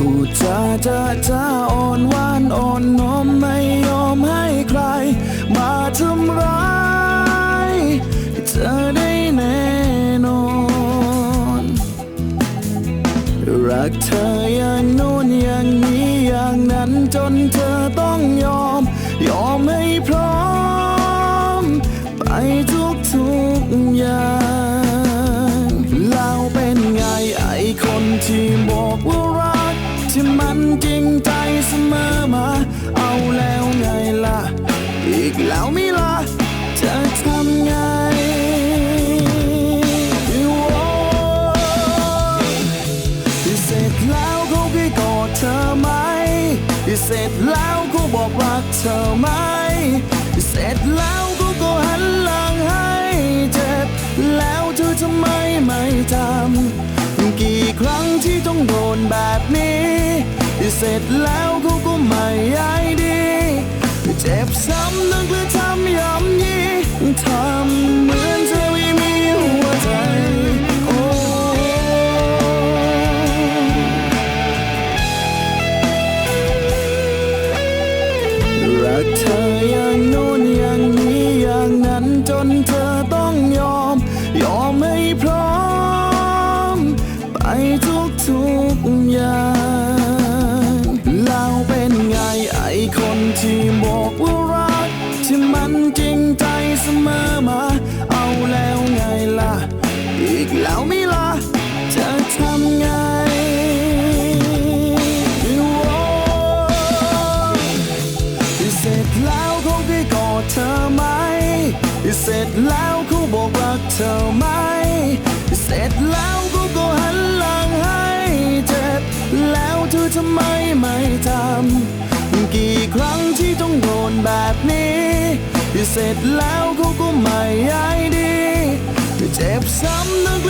เจอจะอ่อนหวานอ่อนน้อมไม่ยอมให้ใคร มาทำร้ายให้เธอได้แน่นอน รักเธออย่างโน้นอย่างนี้อย่างนั้นจนเธอต้องยอม ยอมให้พร้อม ไปทุกทุกอย่าง เสร็จแล้วก็บอกรักเธอไหม เสร็จแล้วก็ก็หันหลังให้เจ็บ แล้วเธอทำไมไม่ทำกี่ครั้งที่ต้องโดนแบบนี้ เสร็จแล้วเขาก็ไม่ย้าย เธออย่างนู้นอย่างนี้อย่างนั้นจนเธอต้องยอม ยอมให้พร้อม ไปทุกทุกอย่าง กอดเธอไหม เสร็จแล้วเขาบอกรักเธอไหม เสร็จแล้วเขาก็หันหลังให้เจ็บ แล้วเธอทำไมไม่ทำ กี่ครั้งที่ต้องโดนแบบนี้ เสร็จแล้วเขาก็ไม่ใยดี เจ็บซ้ำนึก